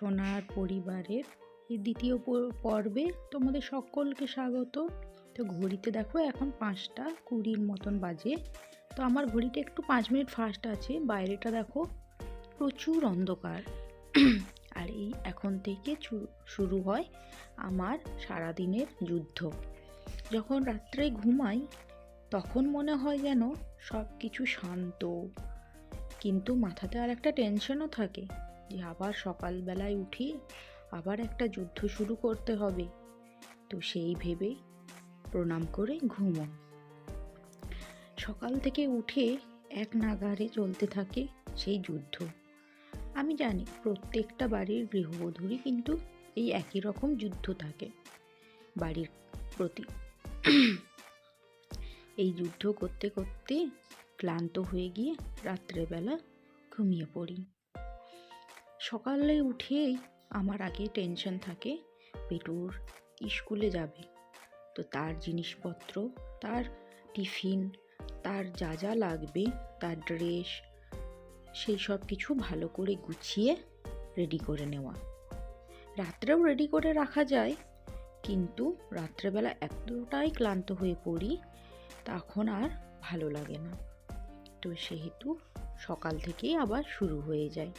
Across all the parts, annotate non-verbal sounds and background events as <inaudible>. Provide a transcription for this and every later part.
সোনার পরিবারের এই দ্বিতীয় পর্বে তোমাদের সকলকে স্বাগত। তো ঘড়িতে দেখো এখন পাঁচটা কুড়ির মতন বাজে। তো আমার ঘড়িটা একটু পাঁচ মিনিট ফাস্ট আছে। বাইরেটা দেখো প্রচুর অন্ধকার। <clears throat> আর এই এখন থেকে শুরু হয় আমার সারাদিনের যুদ্ধ। যখন রাত্রে ঘুমাই, তখন মনে হয় যেন সব কিছু শান্ত। কিন্তু মাথাতে আর একটা টেনশনও থাকে। যে আবার সকালবেলায় উঠি আবার একটা যুদ্ধ শুরু করতে হবে। তো সেই ভেবে প্রণাম করে ঘুমো। সকাল থেকে উঠে এক নাগারে চলতে থাকে সেই যুদ্ধ। আমি জানি প্রত্যেকটা বাড়ির গৃহবধূরই কিন্তু এই একই রকম যুদ্ধ থাকে। বাড়ির প্রতি এই যুদ্ধ করতে করতে ক্লান্ত হয়ে গিয়ে রাত্রেবেলা ঘুমিয়ে পড়ি। সকালে উঠেই আমার আগে টেনশন থাকে, পেটুর স্কুলে যাবে। তো তার জিনিসপত্র, তার টিফিন, তার যা যা লাগবে, তার ড্রেস, সেই সব কিছু ভালো করে গুছিয়ে রেডি করে নেওয়া। রাত্রেও রেডি করে রাখা যায়, কিন্তু রাত্রেবেলা এতটাই ক্লান্ত হয়ে পড়ি, তখন আর ভালো লাগে না। তো সেহেতু সকাল থেকেই আবার শুরু হয়ে যায়।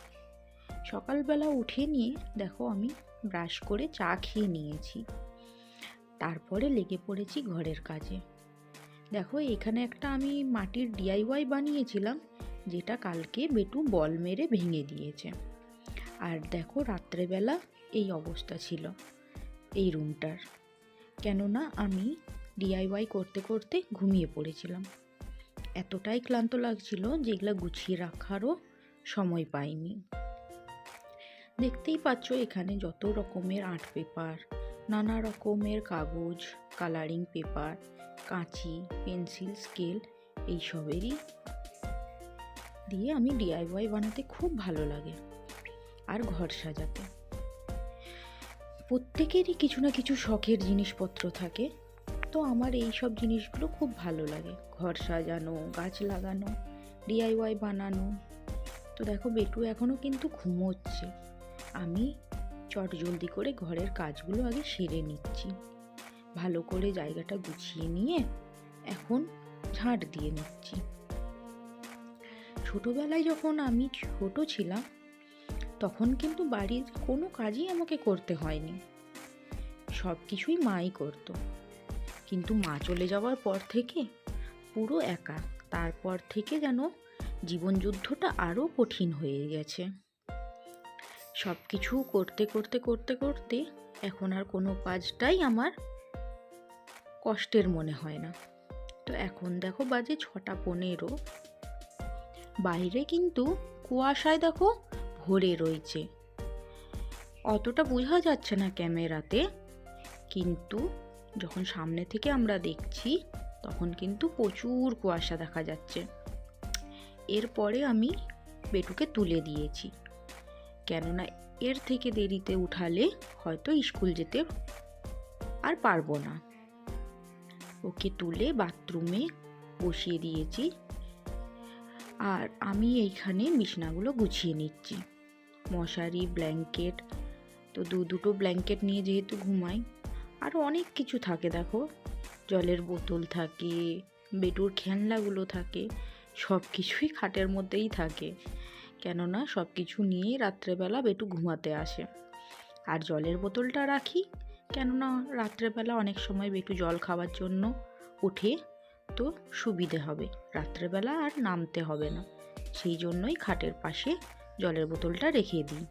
সকালবেলা উঠে নিয়ে দেখো আমি ব্রাশ করে চা খেয়ে নিয়েছি। তারপরে লেগে পড়েছি ঘরের কাজে। দেখো এখানে একটা আমি মাটির ডিআইওয়াই বানিয়েছিলাম, যেটা কালকে বেটু বল মেরে ভেঙে দিয়েছে। আর দেখো রাত্রেবেলা এই অবস্থা ছিল, এই রুমটার। কেননা আমি ডিআইওয়াই করতে করতে ঘুমিয়ে পড়েছিলাম। এতটাই ক্লান্ত লাগছিল যেগুলো গুছিয়ে রাখারও সময় পাইনি। দেখতেই পাচ্ছ এখানে যত রকমের আর্ট পেপার, নানা রকমের কাগজ কালারিং পেপার কাঁচি পেন্সিল স্কেল এইসবেরই দিয়ে আমি ডিআইওয়াই বানাতে খুব ভালো লাগে আর ঘর সাজাতে। প্রত্যেকেরই কিছু না কিছু শখের জিনিসপত্র থাকে, তো আমার এই সব জিনিসগুলো খুব ভালো লাগে। ঘর সাজানো, গাছ লাগানো ডিআইওয়াই বানানো, তো দেখো বেটু এখনও কিন্তু ঘুমোচ্ছে। আমি চট জলদি করে ঘরের কাজগুলো আগে সেরে নিচ্ছি। ভালো করে জায়গাটা গুছিয়ে নিয়ে এখন ঝাঁট দিয়ে নিচ্ছি। ছোটোবেলায় যখন আমি ছোট ছিলাম, তখন কিন্তু বাড়ির কোনো কাজই আমাকে করতে হয়নি। সব কিছুই মাই করতো। কিন্তু মা চলে যাওয়ার পর থেকে পুরো একা। তারপর থেকে যেন জীবনযুদ্ধটা আরও কঠিন হয়ে গেছে। সব কিছু করতে করতে করতে করতে এখন আর কোনো কাজটাই আমার কষ্টের মনে হয় না। তো এখন দেখো বাজে ছটা পনেরো। বাইরে কিন্তু কুয়াশায় দেখো ভরে রয়েছে। অতটা বোঝা যাচ্ছে না ক্যামেরাতে, কিন্তু যখন সামনে থেকে আমরা দেখছি তখন কিন্তু প্রচুর কুয়াশা দেখা যাচ্ছে। এরপরে আমি বেটুকে তুলে দিয়েছি। কেননা এর থেকে দেরিতে উঠালে হয়তো স্কুল যেতে আর পারব না। ওকে তুলে বাথরুমে বসিয়ে দিয়েছি। আর আমি এইখানে বিছনাগুলো গুছিয়ে নিচ্ছি। মশারি, ব্ল্যাঙ্কেট, তো দু দুটো ব্ল্যাঙ্কেট নিয়ে যেহেতু ঘুমাই আরও অনেক কিছু থাকে দেখো। জলের বোতল থাকে বেটুর খেলনাগুলো থাকে সব কিছুই খাটের মধ্যেই থাকে। কেননা সব কিছু নিয়েই রাত্রেবেলা বেটু ঘুমাতে আসে। আর জলের বোতলটা রাখি? কেননা রাত্রেবেলা অনেক সময় বেটু জল খাওয়ার জন্য উঠে তো সুবিধে হবে। রাত্রেবেলা আর নামতে হবে না। সেই জন্যই খাটের পাশে জলের বোতলটা রেখে দিই।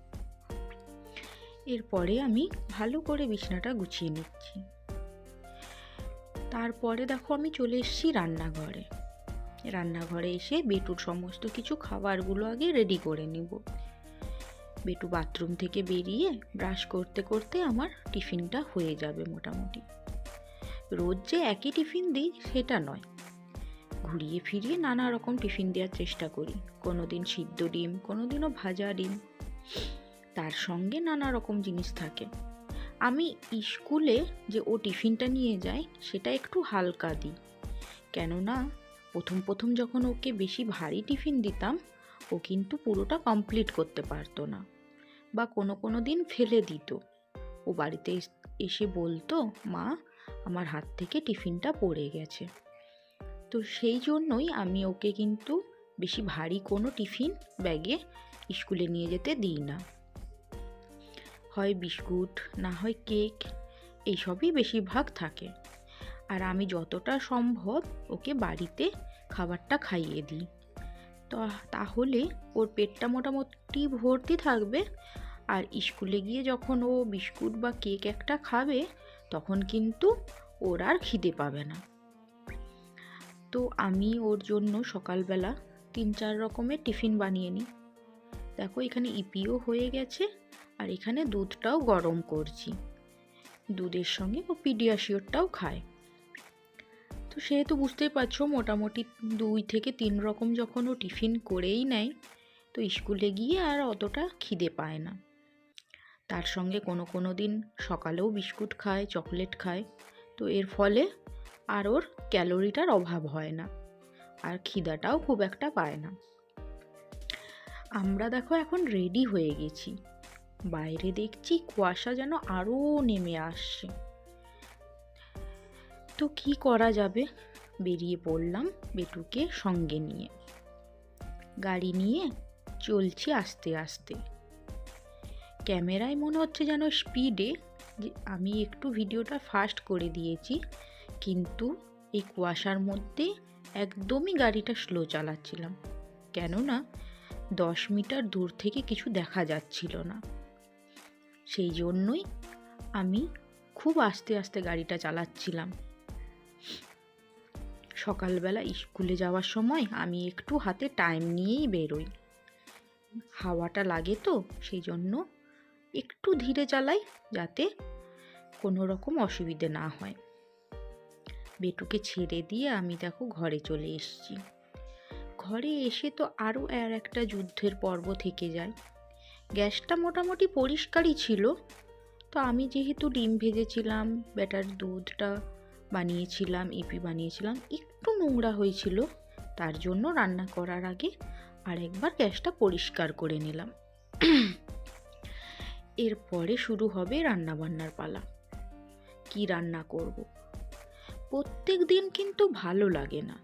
এরপরে আমি ভালো করে বিছনাটা গুছিয়ে নিচ্ছি। তারপরে দেখো আমি চলে এসেছি রান্নাঘরে। রান্নাঘরে এসে বেটুর সমস্ত কিছু খাবারগুলো আগে রেডি করে নিব। বেটু বাথরুম থেকে বেরিয়ে ব্রাশ করতে করতে আমার টিফিনটা হয়ে যাবে মোটামুটি। রোজ যে একই টিফিন দিই সেটা নয়। ঘুরিয়ে ফিরিয়ে নানা রকম টিফিন দেওয়ার চেষ্টা করি। কোনো দিন সিদ্ধ ডিম কোনো দিনও ভাজা ডিম। তার সঙ্গে নানা রকম জিনিস থাকে। আমি স্কুলে যে ও টিফিনটা নিয়ে যায় সেটা একটু হালকা দিই। কেননা প্রথম প্রথম যখন ওকে বেশি ভারী টিফিন দিতাম, ও কিন্তু পুরোটা কমপ্লিট করতে পারতো না বা কোনো কোনো দিন ফেলে দিত। ও বাড়িতে এস- বলতো, মা, আমার হাত থেকে টিফিনটা পড়ে গেছে। তো সেই জন্যই আমি ওকে কিন্তু বেশি ভারী কোনো টিফিন ব্যাগে স্কুলে নিয়ে যেতে দিই না। হয় বিস্কুট, না হয় কেক, এইসবই বেশিরভাগ থাকে। আর আমি যতটা সম্ভব ওকে বাড়িতে খাবারটা খাইয়ে দিই। তো, তাহলে ওর পেটটা মোটামুটি ভর্তি থাকবে আর স্কুলে গিয়ে যখন ও বিস্কুট বা কেক একটা খাবে, তখন কিন্তু ওর আর খিদে পাবে না। তো আমি ওর জন্য সকালবেলা তিন চার রকমের টিফিন বানিয়ে নিই। দেখো এখানে ইপিও হয়ে গেছে আর এখানে দুধটাও গরম করছি। দুধের সঙ্গে ও পিডিয়াশিওরটাও খায়। তো সেহেতু বুঝতেই পারছ, মোটামুটি দুই থেকে তিন রকম যখন ও টিফিন করেই নেয়, তো স্কুলে গিয়ে আর অতটা খিদে পায় না। তার সঙ্গে কোনো কোনো দিন সকালেও বিস্কুট খায়, চকলেট খায়, তো এর ফলে আর ওর ক্যালোরিটার অভাব হয় না, আর খিদাটাও খুব একটা পায় না। আমরা দেখো এখন রেডি হয়ে গেছি। বাইরে দেখছি কুয়াশা যেন আরও নেমে আসছে। তো কি করা যাবে? বেরিয়ে পড়লাম বেটুকে সঙ্গে নিয়ে। গাড়ি নিয়ে চলছি আস্তে আস্তে। ক্যামেরায় মনে হচ্ছে যেন স্পিডে যে আমি একটু ভিডিওটা ফাস্ট করে দিয়েছি, কিন্তু এই কুয়াশার মধ্যে একদমই গাড়িটা স্লো চালাচ্ছিলাম। কেননা দশ মিটার দূর থেকে কিছু দেখা যাচ্ছিল না। সেই জন্যই আমি খুব আস্তে আস্তে গাড়িটা চালাচ্ছিলাম। সকালবেলা স্কুলে যাওয়ার সময় আমি একটু হাতে টাইম নিয়েই বেরোই। হাওয়াটা লাগে তো, সেই জন্য একটু ধীরে চালাই যাতে কোনো রকম অসুবিধে না হয়। বেটুকে ছেড়ে দিয়ে আমি দেখো ঘরে চলে এসেছি। ঘরে এসে তো আরও আর একটা যুদ্ধের পর্ব থেকে যায়। গ্যাসটা মোটামুটি পরিষ্কারই ছিল। তো আমি যেহেতু ডিম ভেজেছিলাম, ব্যাটার দুধটা বানিয়েছিলাম, ইপি বানিয়েছিলাম একটু নোংরা হয়েছিল, তার জন্য রান্না করার আগে আরেকবার গ্যাসটা পরিষ্কার করে নিলাম। এরপরে শুরু হবে রান্নাবান্নার পালা। কি রান্না করব? প্রত্যেক দিন কিন্তু ভালো লাগে না,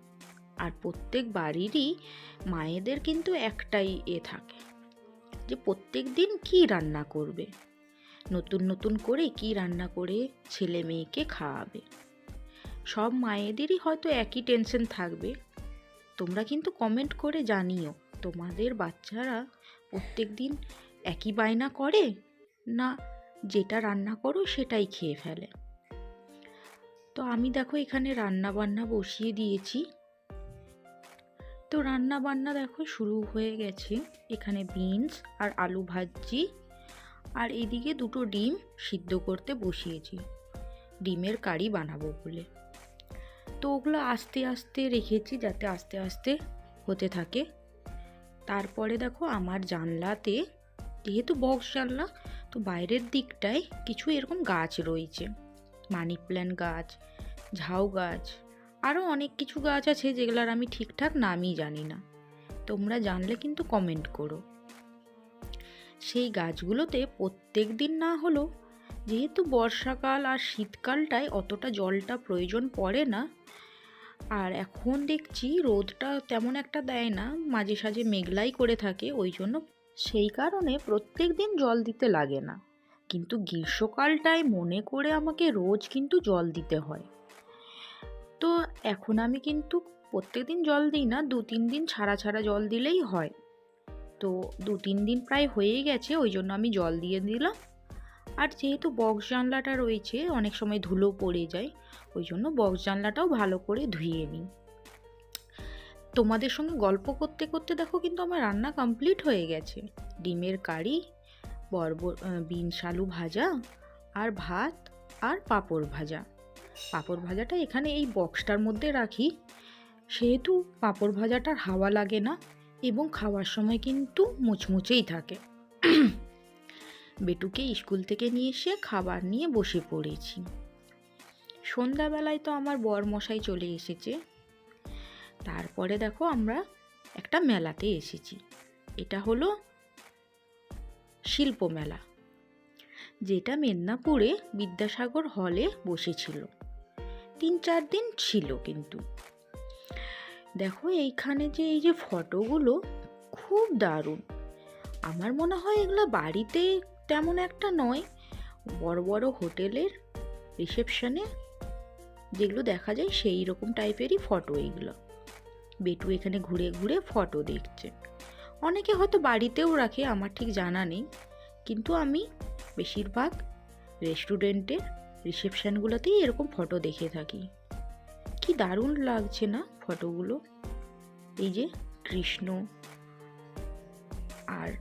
আর প্রত্যেক বাড়িরই মায়েদের কিন্তু একটাই এ থাকে যে প্রত্যেক দিন কি রান্না করবে? নতুন নতুন করে কি রান্না করে ছেলে মেয়েকে খাওয়াবে? সব মায়েদেরই হয়তো একই টেনশন থাকবে। তোমরা কিন্তু কমেন্ট করে জানিও, তোমাদের বাচ্চারা প্রত্যেক দিন একই বায়না করে? না, যেটা রান্না করো সেটাই খেয়ে ফেলে। তো আমি দেখো এখানে রান্না বান্না বসিয়ে দিয়েছি। তো রান্না বান্না দেখো শুরু হয়ে গেছে। এখানে বিনস আর আলু ভাজি আর এদিকে দুটো ডিম সিদ্ধ করতে বসিয়েছি। ডিমের কারি বানাবো বলে। তো ওগুলো আস্তে আস্তে রেখেছি যাতে আস্তে আস্তে হতে থাকে। তারপরে দেখো আমার জানলাতে, যেহেতু বক্স জানলা, তো বাইরের দিকটায় কিছু এরকম গাছ রয়েছে। মানি প্ল্যান্ট গাছ, ঝাউ গাছ আরও অনেক কিছু গাছ আছে যেগুলোর আমি ঠিকঠাক নামই জানি না। তোমরা জানলে কিন্তু কমেন্ট করো। সেই গাছগুলোতে প্রত্যেক দিন না হলেও, যেহেতু বর্ষাকাল আর শীতকালটায় অতটা জলটা প্রয়োজন পড়ে না আর এখন দেখছি রোদটা তেমন একটা দেয় না, মাঝে সাঝে মেঘলাই করে থাকে, ওই জন্য সেই কারণে প্রত্যেক দিন জল দিতে লাগে না। কিন্তু গ্রীষ্মকালটায় মনে করে আমাকে রোজ কিন্তু জল দিতে হয়। তো এখন আমি কিন্তু প্রত্যেক দিন জল দিই না, দু তিন দিন ছাড়া ছাড়া জল দিলেই হয়। তো দু তিন দিন প্রায় হয়েই গেছে, ওই জন্য আমি জল দিয়ে দিলাম। আর যেহেতু বক্স জানলাটা রয়েছে, অনেক সময় ধুলো পড়ে যায়, ওই জন্য বক্স জানলাটাও ভালো করে ধুয়ে নিই। তোমাদের সঙ্গে গল্প করতে করতে দেখো কিন্তু আমার রান্না কমপ্লিট হয়ে গেছে। ডিমের কারি বরব বিনস আলু ভাজা আর ভাত আর পাঁপড় ভাজা। পাঁপড় ভাজাটা এখানে এই বক্সটার মধ্যে রাখি। সেহেতু পাঁপড় ভাজাটার হাওয়া লাগে না এবং খাওয়ার সময় কিন্তু মুচমুচেই থাকে। বেটুকে স্কুল থেকে নিয়ে এসে খাবার নিয়ে বসে পড়েছি। সন্ধ্যাবেলায় তো আমার বর মশাই চলে এসেছে। তারপরে দেখো আমরা একটা মেলাতে এসেছি। এটা হলো শিল্প মেলা, যেটা মেদিনীপুরে বিদ্যাসাগর হলে বসেছিল। তিন চার দিন ছিল কিন্তু। দেখো এইখানে যে এই যে ফটোগুলো, খুব দারুণ। আমার মনে হয় এগুলো বাড়িতে তেমন একটা নয়, বড় বড় হোটেলের রিসেপশনে যেগুলো দেখা যায় সেই রকম টাইপেরই ফটো এইগুলো। বেটু এখানে ঘুরে ঘুরে ফটো দেখছে। অনেকে হয়তো বাড়িতেও রাখে, আমার ঠিক জানা নেই। কিন্তু আমি বেশিরভাগ রেস্টুরেন্টের রিসেপশানগুলোতেই এরকম ফটো দেখে থাকি। কি দারুণ লাগছে না ফটোগুলো? এই যে কৃষ্ণ আর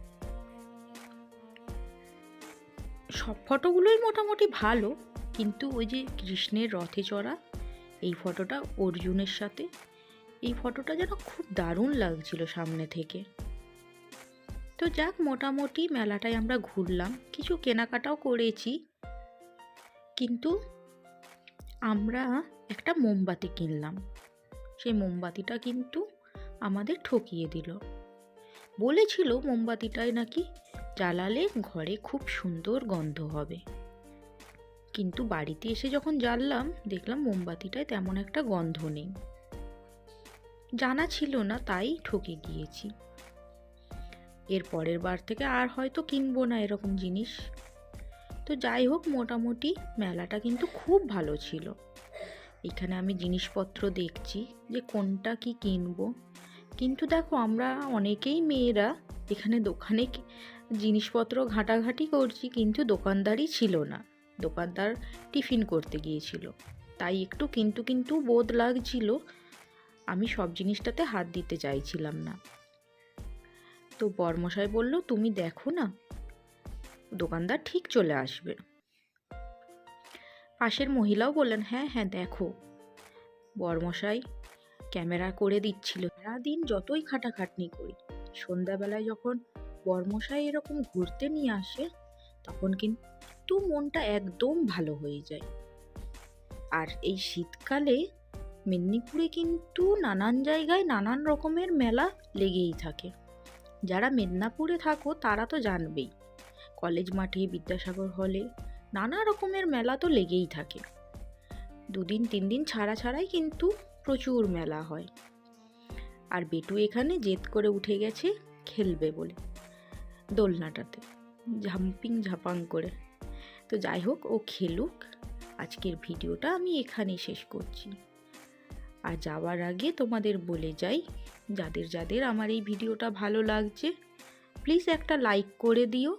সব ফটোগুলোই মোটামুটি ভালো, কিন্তু ওই যে কৃষ্ণের রথে চড়া, এই ফটোটা অর্জুনের সাথে, এই ফটোটা যেন খুব দারুণ লাগছিল সামনে থেকে। তো যাক, মোটামুটি মেলাটায় আমরা ঘুরলাম, কিছু কেনাকাটাও করেছি, কিন্তু আমরা একটা মোমবাতি কিনলাম। সেই মোমবাতিটা কিন্তু আমাদের ঠকিয়ে দিল। বলেছিল মোমবাতিটায় নাকি জ্বালালে ঘরে খুব সুন্দর গন্ধ হবে। কিন্তু বাড়িতে এসে যখন জ্বাললাম, দেখলাম মোমবাতিটায় তেমন একটা গন্ধ নেই। জানা ছিল না, তাই ঠকে গিয়েছি। এর পরের বার থেকে আর হয়তো কিনবো না এরকম জিনিস। তো যাই হোক, মোটামুটি মেলাটা কিন্তু খুব ভালো ছিল। এখানে আমি জিনিসপত্র দেখছি যে কোনটা কি কিনবো। কিন্তু দেখো, আমরা অনেকেই মেয়েরা এখানে দোকানে জিনিসপত্র ঘাঁটাঘাঁটি করছি কিন্তু দোকানদারই ছিল না। দোকানদার টিফিন করতে গিয়েছিল। তাই একটু কিন্তু কিন্তু বোধ লাগছিল আমি সব জিনিসটাতে হাত দিতে চাইছিলাম না। তো বর্মশাই বলল, তুমি দেখো না, দোকানদার ঠিক চলে আসবে। পাশের মহিলাও বললেন হ্যাঁ হ্যাঁ দেখো। বর্মশাই ক্যামেরা করে দিচ্ছিল। সারাদিন যতই খাটাখাটনি করি, সন্ধ্যাবেলায় যখন বর্মশাই এরকম ঘুরতে নিয়ে আসে, তখন কিন্তু মনটা একদম ভালো হয়ে যায়। আর এই শীতকালে মেদিনীপুরে কিন্তু নানান জায়গায় নানান রকমের মেলা লেগেই থাকে। যারা মেদিনীপুরে থাকো, তারা তো জানবেই। কলেজ মাঠে, বিদ্যাসাগর হলে নানা রকমের মেলা তো লেগেই থাকে। দুদিন তিন দিন ছাড়া ছাড়াই কিন্তু প্রচুর মেলা হয়। আর বেটু এখানে জেদ করে উঠে গেছে, খেলবে বলে। দোলনাটাতে, ঝাম্পিং ঝাপাং করে। তো যাই হোক, ও খেলুক। আজকের ভিডিওটা আমি এখানেই শেষ করছি। আর যাওয়ার আগে তোমাদের বলে যাই, যাদের যাদের আমার এই ভিডিওটা ভালো লাগছে প্লিজ একটা লাইক করে দিও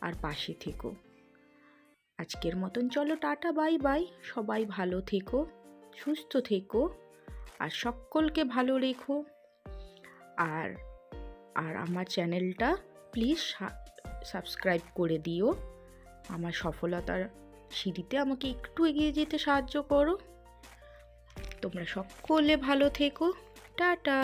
আর পাশে থেকো। আজকের মতন চলো, টাটা বাই বাই সবাই ভালো থেকো, সুস্থ থেকো আর সকলকে ভালো রেখো। আর আর আমার চ্যানেলটা প্লিজ সাবস্ক্রাইব করে দিও। আমার সফলতার সিঁড়িতে আমাকে একটু এগিয়ে যেতে সাহায্য করো। তোমরা সকলে ভালো থেকো। টাটা!